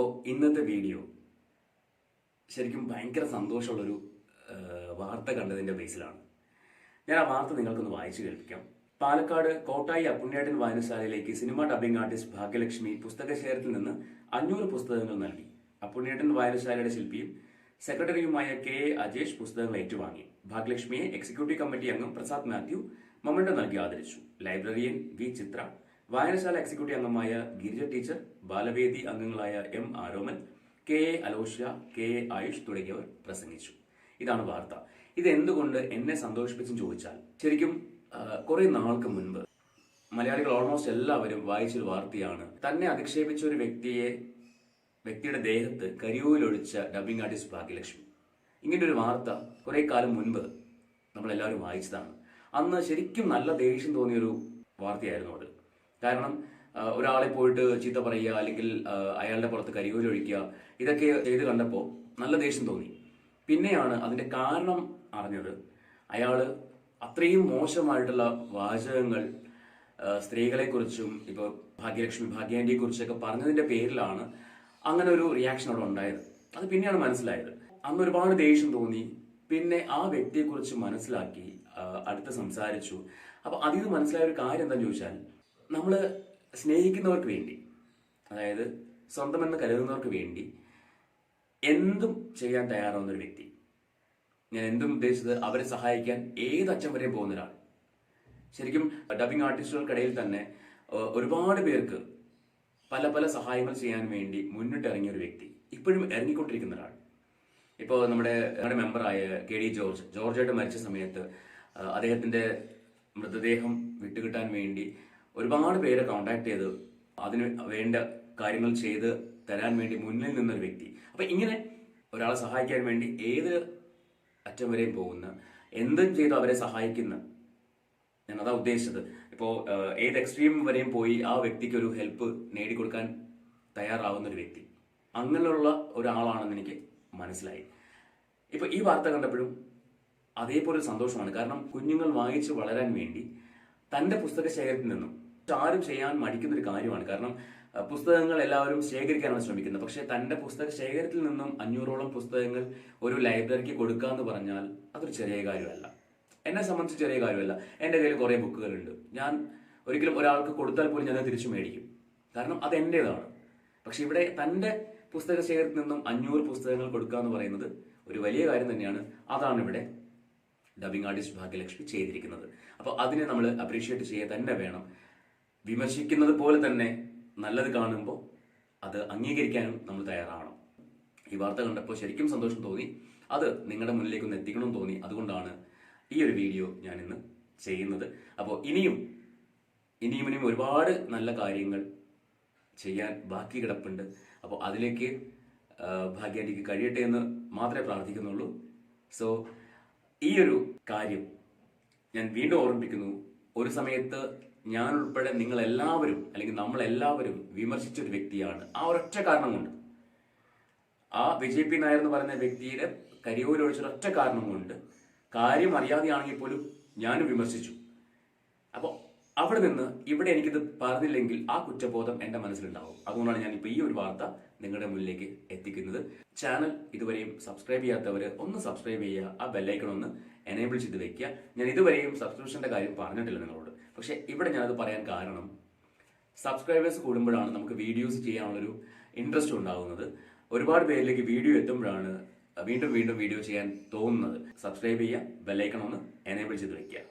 അപ്പോൾ ഇന്നത്തെ വീഡിയോ ശരിക്കും ഭയങ്കര സന്തോഷമുള്ളൊരു വാർത്ത കണ്ടതിന്റെ ബേസിലാണ്. ഞാൻ ആ വാർത്ത നിങ്ങൾക്കൊന്ന് വായിച്ചു കേൾപ്പിക്കാം. പാലക്കാട് കോട്ടായി അപ്പുണ്യേട്ടൻ വായനശാലയിലേക്ക് സിനിമ ഡബിംഗ് ആർട്ടിസ്റ്റ് ഭാഗ്യലക്ഷ്മി പുസ്തകശേഖരത്തിൽ നിന്ന് അഞ്ഞൂറ് പുസ്തകങ്ങൾ നൽകി. അപ്പുണ്യേട്ടൻ വായനശാലയുടെ ശില്പിയും സെക്രട്ടറിയുമായ കെ എ അജേഷ് പുസ്തകങ്ങൾ ഏറ്റുവാങ്ങി. ഭാഗ്യലക്ഷ്മിയെ എക്സിക്യൂട്ടീവ് കമ്മിറ്റി അംഗം പ്രസാദ് മാത്യു മൊമെന്റോ നൽകി ആദരിച്ചു. ലൈബ്രറിയൻ വി ചിത്ര വായനശാല എക്സിക്യൂട്ടീവ് അംഗമായ ഗിരിജ ടീച്ചർ ബാലവേദി അംഗങ്ങളായ M Aroman K A Aloshya K A Ayush തുടങ്ങിയവർ പ്രസംഗിച്ചു. ഇതാണ് വാർത്ത. ഇത് എന്തുകൊണ്ട് എന്നെ സന്തോഷിപ്പിച്ചെന്ന് ചോദിച്ചാൽ? ശരിക്കും കുറെ നാൾക്ക് മുൻപ് മലയാളികൾ ഓൾമോസ്റ്റ് എല്ലാവരും വായിച്ചൊരു വാർത്തയാണ്. തന്നെ അധിക്ഷേപിച്ച ഒരു വ്യക്തിയെ വ്യക്തിയുടെ ദേഹത്ത് കരിയൂലൊഴിച്ച ഡബിംഗ് ആർട്ടിസ്റ്റ് ഭാഗ്യലക്ഷ്മി. ഇങ്ങനെ ഒരു വാർത്ത കുറെ കാലം മുൻപ് നമ്മളെല്ലാവരും വായിച്ചതാണ്. അന്ന് ശരിക്കും നല്ല ദേഷ്യം തോന്നിയൊരു വാർത്തയായിരുന്നു അത്. കാരണം ഒരാളെ പോയിട്ട് ചീത്ത പറയുക അല്ലെങ്കിൽ അയാളുടെ പുറത്ത് കരികൂലി ഒഴിക്കുക ഇതൊക്കെ ചെയ്ത് കണ്ടപ്പോൾ നല്ല ദേഷ്യം തോന്നി. പിന്നെയാണ് അതിന്റെ കാരണം അറിഞ്ഞത്. അയാൾ അത്രയും മോശമായിട്ടുള്ള വാചകങ്ങൾ സ്ത്രീകളെക്കുറിച്ചും ഇപ്പോൾ ഇപ്പൊ ഭാഗ്യലക്ഷ്മി ഭാഗ്യാന്റിയെക്കുറിച്ചൊക്കെ പറഞ്ഞതിന്റെ പേരിലാണ് അങ്ങനെ ഒരു റിയാക്ഷൻ അവിടെ ഉണ്ടായത്. അത് പിന്നെയാണ് മനസ്സിലായത്. അന്ന് ഒരുപാട് ദേഷ്യം തോന്നി. പിന്നെ ആ വ്യക്തിയെക്കുറിച്ച് മനസ്സിലാക്കി അടുത്ത് സംസാരിച്ചു. അപ്പോൾ അതിൽ നിന്ന് മനസ്സിലായ ഒരു കാര്യം എന്താണെന്ന് ചോദിച്ചാൽ നമ്മൾ സ്നേഹിക്കുന്നവർക്ക് വേണ്ടി അതായത് സ്വന്തമെന്ന് കരുതുന്നവർക്ക് വേണ്ടി എന്തും ചെയ്യാൻ തയ്യാറാവുന്ന ഒരു വ്യക്തി. ഞാൻ എന്തും ഉദ്ദേശിച്ചത് അവരെ സഹായിക്കാൻ ഏത് അച്ഛൻ വരെയും പോകുന്ന ഒരാൾ ശരിക്കും ഡബിങ് ആർട്ടിസ്റ്റുകൾക്കിടയിൽ തന്നെ ഒരുപാട് പേർക്ക് പല പല സഹായങ്ങൾ ചെയ്യാൻ വേണ്ടി മുന്നിട്ടിറങ്ങിയ ഒരു വ്യക്തി ഇപ്പോഴും ഇറങ്ങിക്കൊണ്ടിരിക്കുന്ന ഒരാൾ ഇപ്പോൾ നമ്മുടെ നമ്മുടെ മെമ്പറായ കെ ഡി ജോർജ് ജോർജായിട്ട് മരിച്ച സമയത്ത് അദ്ദേഹത്തിന്റെ മൃതദേഹം വിട്ടുകിട്ടാൻ വേണ്ടി ഒരുപാട് പേരെ കോണ്ടാക്ട് ചെയ്ത് അതിന് വേണ്ട കാര്യങ്ങൾ ചെയ്ത് തരാൻ വേണ്ടി മുന്നിൽ നിന്നൊരു വ്യക്തി. അപ്പൊ ഇങ്ങനെ ഒരാളെ സഹായിക്കാൻ വേണ്ടി ഏത് അറ്റം വരെയും പോകുന്ന എന്തും ചെയ്ത് അവരെ സഹായിക്കുന്ന ഞാൻ അതാ ഉദ്ദേശിച്ചത് ഇപ്പോൾ ഏത് എക്സ്ട്രീം വരെയും പോയി ആ വ്യക്തിക്ക് ഒരു ഹെൽപ്പ് നേടിക്കൊടുക്കാൻ തയ്യാറാവുന്ന ഒരു വ്യക്തി. അങ്ങനെയുള്ള ഒരാളാണെന്ന് എനിക്ക് മനസ്സിലായി. ഇപ്പൊ ഈ വാർത്ത കണ്ടപ്പോഴും അതേപോലെ സന്തോഷമാണ്. കാരണം കുഞ്ഞുങ്ങൾ വായിച്ച് വളരാൻ വേണ്ടി തന്റെ പുസ്തക ശേഖരത്തിൽ നിന്നും ആരും ചെയ്യാൻ മടിക്കുന്ന ഒരു കാര്യമാണ്. കാരണം പുസ്തകങ്ങൾ എല്ലാവരും ശേഖരിക്കാനാണ് ശ്രമിക്കുന്നത്. പക്ഷെ തന്റെ പുസ്തക ശേഖരത്തിൽ നിന്നും അഞ്ഞൂറോളം പുസ്തകങ്ങൾ ഒരു ലൈബ്രറിക്ക് കൊടുക്കുക എന്ന് പറഞ്ഞാൽ അതൊരു ചെറിയ കാര്യമല്ല. എന്നെ സംബന്ധിച്ച് ചെറിയ കാര്യമല്ല. എന്റെ കയ്യിൽ കുറേ ബുക്കുകളുണ്ട്. ഞാൻ ഒരിക്കലും ഒരാൾക്ക് കൊടുത്താൽ പോലും ഞാൻ തിരിച്ചു മേടിക്കും. കാരണം അത് എന്റെതാണ്. പക്ഷെ ഇവിടെ തന്റെ പുസ്തക ശേഖരത്തിൽ നിന്നും അഞ്ഞൂറ് പുസ്തകങ്ങൾ കൊടുക്കുക എന്ന് പറയുന്നത് ഒരു വലിയ കാര്യം തന്നെയാണ്. അതാണ് ഇവിടെ ഡബിംഗ് ആർട്ടിസ്റ്റ് ഭാഗ്യലക്ഷ്മി ചെയ്തിരിക്കുന്നത്. അപ്പോൾ അതിനെ നമ്മൾ അപ്രീഷിയേറ്റ് ചെയ്യുക തന്നെ വേണം. വിമർശിക്കുന്നത് പോലെ തന്നെ നല്ലത് കാണുമ്പോൾ അത് അംഗീകരിക്കാനും നമ്മൾ തയ്യാറാവണം. ഈ വാർത്ത കണ്ടപ്പോൾ ശരിക്കും സന്തോഷം തോന്നി. അത് നിങ്ങളുടെ മുന്നിലേക്ക് ഒന്ന് എത്തിക്കണമെന്ന് തോന്നി. അതുകൊണ്ടാണ് ഈ ഒരു വീഡിയോ ഞാൻ ഇന്ന് ചെയ്യുന്നത്. അപ്പോൾ ഇനിയും ഇനിയും ഇനിയും ഒരുപാട് നല്ല കാര്യങ്ങൾ ചെയ്യാൻ ബാക്കി കിടപ്പുണ്ട്. അപ്പോൾ അതിലേക്ക് ഭാഗ്യാനിക്ക് കഴിയട്ടെ എന്ന് മാത്രമേ പ്രാർത്ഥിക്കുന്നുള്ളൂ. സോ ഈ ഒരു കാര്യം ഞാൻ വീണ്ടും ഓർമ്മിപ്പിക്കുന്നു. ഒരു സമയത്ത് ഞാൻ ഉൾപ്പെടെ നിങ്ങൾ എല്ലാവരും അല്ലെങ്കിൽ നമ്മൾ എല്ലാവരും വിമർശിച്ച ഒരു വ്യക്തിയാണ്. ആ ഒരൊറ്റ കാരണം കൊണ്ട്. ആ വിജയ് പി നായർ എന്ന് പറയുന്ന വ്യക്തിയുടെ കരിയോയിൽ ഒഴിച്ച ഒറ്റ കാരണം കൊണ്ട് കാര്യം അറിയാതെയാണെങ്കിൽ പോലും ഞാനും വിമർശിച്ചു. അപ്പോൾ അവിടെ നിന്ന് ഇവിടെ എനിക്കിത് പറഞ്ഞില്ലെങ്കിൽ ആ കുറ്റബോധം എന്റെ മനസ്സിലുണ്ടാവും. അതുകൊണ്ടാണ് ഞാൻ ഇപ്പോൾ ഈ ഒരു വാർത്ത നിങ്ങളുടെ മുന്നിലേക്ക് എത്തിക്കുന്നത്. ചാനൽ ഇതുവരെയും സബ്സ്ക്രൈബ് ചെയ്യാത്തവർ ഒന്ന് സബ്സ്ക്രൈബ് ചെയ്യുക ആ ബെല്ലൈക്കൺ ഒന്ന് എനേബിൾ ചെയ്ത് വെക്കുക. ഞാൻ ഇതുവരെയും സബ്സ്ക്രിപ്ഷന്റെ കാര്യം പറഞ്ഞിട്ടില്ല നിങ്ങളോട്. പക്ഷേ ഇവിടെ ഞാനത് പറയാൻ കാരണം സബ്സ്ക്രൈബേഴ്സ് കൂടുമ്പോഴാണ് നമുക്ക് വീഡിയോസ് ചെയ്യാനുള്ളൊരു ഇൻട്രസ്റ്റ് ഉണ്ടാകുന്നത് ഒരുപാട് പേരിലേക്ക് വീഡിയോ എത്തുമ്പോഴാണ് വീണ്ടും വീണ്ടും വീഡിയോ ചെയ്യാൻ തോന്നുന്നത്. സബ്സ്ക്രൈബ് ചെയ്യുക ബെല്ലൈക്കൺ ഒന്ന് എനേബിൾ ചെയ്ത് വെക്കുക.